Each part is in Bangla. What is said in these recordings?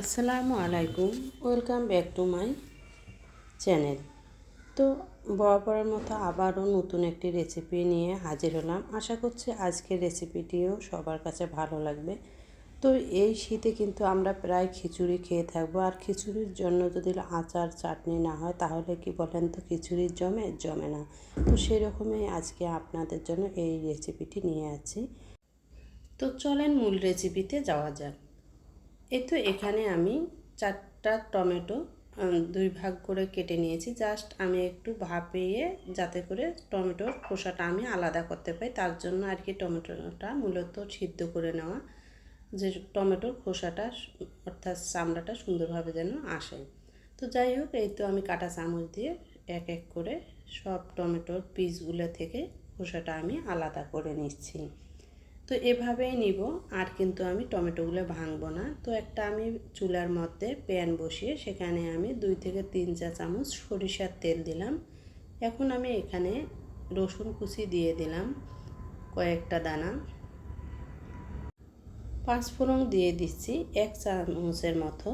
আসসালামু আলাইকুম, welcome back to my channel. তো বরাবরের মতো আবারও নতুন একটি রেসিপি নিয়ে হাজির হলাম। আশা করছি আজকের রেসিপিটিও সবার কাছে ভালো লাগবে। তো, এই শীতে কিন্তু আমরা প্রায় খিচুড়ি খেয়ে থাকব। আর খিচুড়ির জন্য যদি আচার, চাটনি না হয়, তাহলে কি বলেন তো খিচুড়ির জমে? জমে না। তো, সেরকমই আজকে আপনাদের জন্য এই রেসিপিটি নিয়ে আছি। তো, চলেন মূল রেসিপিতে যাওয়া যাক। এই তো এখানে আমি চারটা টমেটো দুই ভাগ করে কেটে নিয়েছি। জাস্ট আমি একটু ভাপিয়ে যাতে করে টমেটোর খোসাটা আমি আলাদা করতে পাই তার জন্য আর কি টমেটোটা মূলত সিদ্ধ করে নেওয়া, যে টমেটোর খোসাটা, অর্থাৎ চামড়াটা সুন্দরভাবে যেন আসে। তো যাই হোক, এই তো আমি কাটা চামচ দিয়ে এক এক করে সব টমেটোর পিসগুলো থেকে খোসাটা আমি আলাদা করে নিচ্ছি। তো এভাবেই নিব, আর কিন্তু আমি টমেটোগুলো ভাঙবো না। তো একটা আমি চুলার মধ্যে প্যান বসিয়ে সেখানে আমি দুই থেকে তিন চা চামচ সরিষার তেল দিলাম। এখন আমি এখানে রসুন কুচি দিয়ে দিলাম কয়েকটা দানা। পাঁচফোড়ন দিয়ে দিচ্ছি এক চামচের মতো।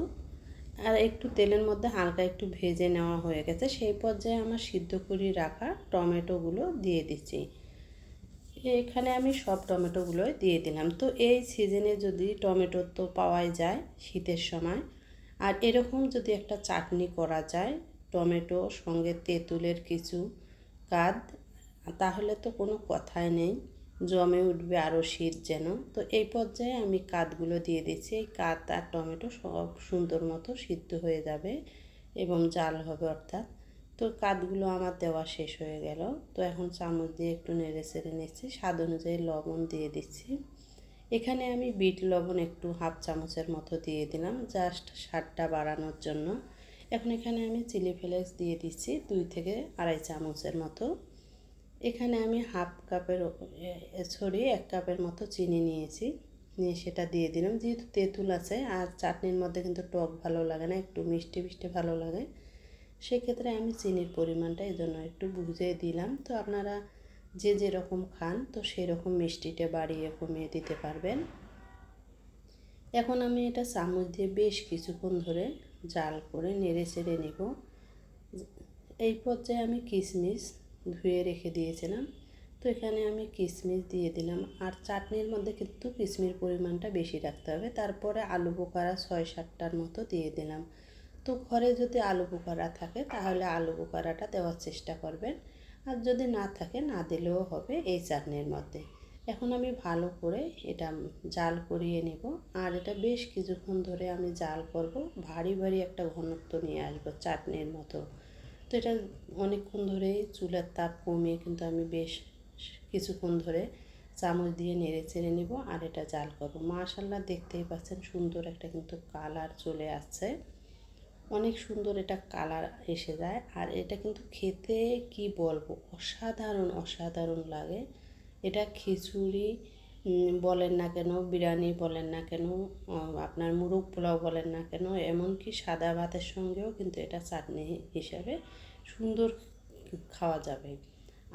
আর একটু তেলের মধ্যে হালকা একটু ভেজে নেওয়া হয়ে গেছে, সেই পর্যায়ে আমার সিদ্ধ করে রাখা টমেটোগুলো দিয়ে দিচ্ছি। এখানে আমি সব টমেটোগুলো দিয়ে দিলাম। তো এই সিজনে যদি টমেটো তো পাওয়াই যায় শীতের সময়, আর এরকম যদি একটা চাটনি করা যায় টমেটো, সঙ্গে তেঁতুলের কিছু কাদ, তাহলে তো কোনো কথাই নেই, জমে উঠবে আরও শীত যেন। তো এই পর্যায়ে আমি কাদগুলো দিয়ে দিচ্ছি। এই কাদ আর টমেটো সব সুন্দর মতো সিদ্ধ হয়ে যাবে এবং জাল হবে অর্থাৎ। তো কাঠগুলো আমার দেওয়া শেষ হয়ে গেল। তো এখন চামচ দিয়ে একটু নেড়ে চেড়ে নিচ্ছি। স্বাদ অনুযায়ী লবণ দিয়ে দিচ্ছি। এখানে আমি বিট লবণ একটু হাফ চামচের মতো দিয়ে দিলাম জাস্ট স্বাদটা বাড়ানোর জন্য। এখন এখানে আমি চিলি ফ্লেক্স দিয়ে দিচ্ছি দুই থেকে আড়াই চামচের মতো। এখানে আমি হাফ কাপের ছড়িয়ে এক কাপের মতো চিনি নিয়েছি। নিয়ে সেটা দিয়ে দিলাম। যেহেতু তেঁতুল আছে আর চাটনির মধ্যে কিন্তু টক ভালো লাগে না, একটু মিষ্টি মিষ্টি ভালো লাগে। সেক্ষেত্রে আমি চিনির পরিমাণটা এই জন্য একটু বুঝে দিলাম। তো আপনারা যে যেরকম খান, তো সেরকম মিষ্টিটা বাড়িয়ে কমিয়ে দিতে পারবেন। এখন আমি এটা চামচ দিয়ে বেশ কিছুক্ষণ ধরে জাল করে নেড়ে চেড়ে নেব। এই পর্যায়ে আমি কিশমিশ ধুয়ে রেখে দিয়েছিলাম। তো এখানে আমি কিশমিশ দিয়ে দিলাম। আর চাটনির মধ্যে কিন্তু কিশমির পরিমাণটা বেশি রাখতে হবে। তারপরে আলু বোকারা ছয় সাতটার মতো দিয়ে দিলাম। তো ঘরে যদি আলু বোকারা থাকে, তাহলে আলু বোকারাটা দেওয়ার চেষ্টা করবেন। আর যদি না থাকে, না দিলেও হবে এই চাটনির মধ্যে। এখন আমি ভালো করে এটা জাল করিয়ে নেব। আর এটা বেশ কিছুক্ষণ ধরে আমি জাল করব। ভারী ভারী একটা ঘনত্ব নিয়ে আসব চাটনির মতো। তো এটা অনেকক্ষণ ধরেই চুলার তাপ কমিয়ে কিন্তু আমি বেশ কিছুক্ষণ ধরে চামচ দিয়ে নেড়ে চেড়ে নিব আর এটা জাল করব। মাশাল্লাহ দেখতেই পাচ্ছেন সুন্দর একটা কিন্তু কালার চলে আসছে। অনেক সুন্দর এটা কালার এসে যায়। আর এটা কিন্তু খেতে কি বলব? অসাধারণ অসাধারণ লাগে। এটা খিচুড়ি বলেন না কেন, বিরিয়ানি বলেন না কেন আপনার মুরগ পোলাও বলেন না কেন, এমনকি সাদা ভাতের সঙ্গেও কিন্তু এটা চাটনি হিসাবে সুন্দর খাওয়া যাবে।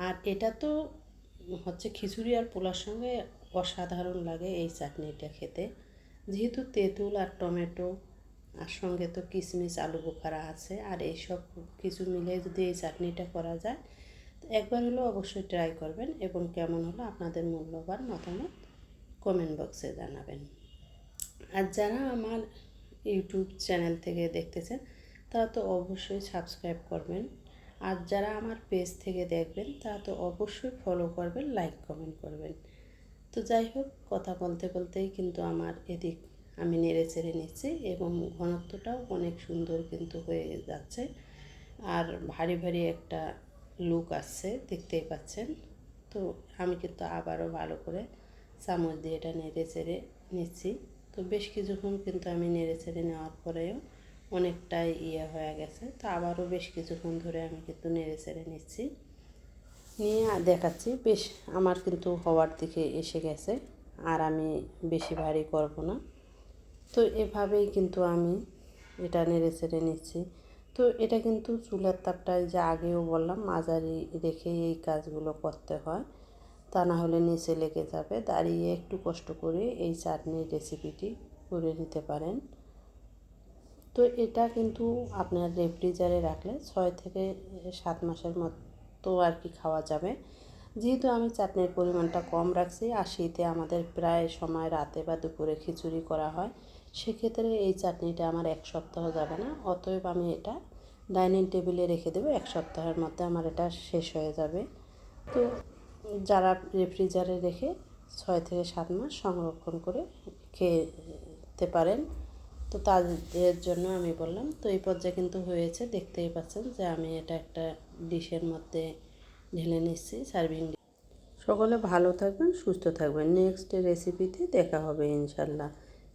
আর এটা তো হচ্ছে খিচুড়ি আর পোলার সঙ্গে অসাধারণ লাগে এই চাটনিটা খেতে। যেহেতু তেঁতুল আর টমেটো আর সঙ্গে তো কিশমিশ আলু বোখারা আছে। আর এইসব কিছু মিলে যদি এই চাটনিটা করা যায়, তো একবার হলেও অবশ্যই ট্রাই করবেন এবং কেমন হলো আপনাদের মূল্যবান মতামত কমেন্ট বক্সে জানাবেন। আর যারা আমার ইউটিউব চ্যানেল থেকে দেখতেছেন, তারা তো অবশ্যই সাবস্ক্রাইব করবেন। আর যারা আমার পেজ থেকে দেখবেন, তারা তো অবশ্যই ফলো করবেন লাইক কমেন্ট করবেন। তো যাই হোক, কথা বলতে বলতেই কিন্তু আমার এদিক আমি নেড়ে চেড়ে নিচ্ছি এবং ঘনত্বটাও অনেক সুন্দর কিন্তু হয়ে যাচ্ছে। আর ভারী ভারী একটা লুক আসছে, দেখতেই পাচ্ছেন। তো আমি কিন্তু আবারও ভালো করে চামচ দিয়ে এটা নেড়ে চেড়ে নিচ্ছি। তো বেশ কিছুক্ষণ কিন্তু আমি নেড়ে চেড়ে নেওয়ার পরেও অনেকটাই ইয়ে হয়ে গেছে। তো আবারও বেশ কিছুক্ষণ ধরে আমি কিন্তু নেড়ে চেড়ে নিচ্ছি। নিয়ে দেখাচ্ছি, বেশ আমার কিন্তু হওয়ার দিকে এসে গেছে। আর আমি বেশি ভারী করব না। তো এভাবেই কিন্তু আমি এটা নেড়ে চেড়ে নিচ্ছি। তো এটা কিন্তু চুলার তাপটা যে আগেও বললাম, মাঝারি রেখে এই কাজগুলো করতে হয়। তা না হলে নিচে লেগে যাবে। দাঁড়িয়ে একটু কষ্ট করে এই চাটনির রেসিপিটি করে নিতে পারেন। তো এটা কিন্তু আপনার রেফ্রিজারে রাখলে ছয় থেকে সাত মাসের মতো আর কি খাওয়া যাবে। যেহেতু আমি চাটনির পরিমাণটা কম রাখছি, আর শীতে আমাদের প্রায় সময় রাতে বা দুপুরে খিচুড়ি করা হয় সেক্ষেত্রে এই চাটনিটা আমার এক সপ্তাহ যাবে না, অতএব আমি এটা ডাইনিং টেবিলে রেখে দেবো, এক সপ্তাহের মধ্যে আমার এটা শেষ হয়ে যাবে। তো যারা রেফ্রিজারে রেখে ছয় থেকে সাত মাস সংরক্ষণ করে খেতে পারেন, তো তাদের জন্য আমি বললাম, তো এই পর্যায়ে কিন্তু হয়েছে, দেখতেই পাচ্ছেন যে আমি এটা একটা ডিশের মধ্যে ঢেলে নিচ্ছি সার্ভিং সকলে ভালো থাকবেন, সুস্থ থাকবেন। নেক্সট রেসিপিতে দেখা হবে ইনশাল্লাহ।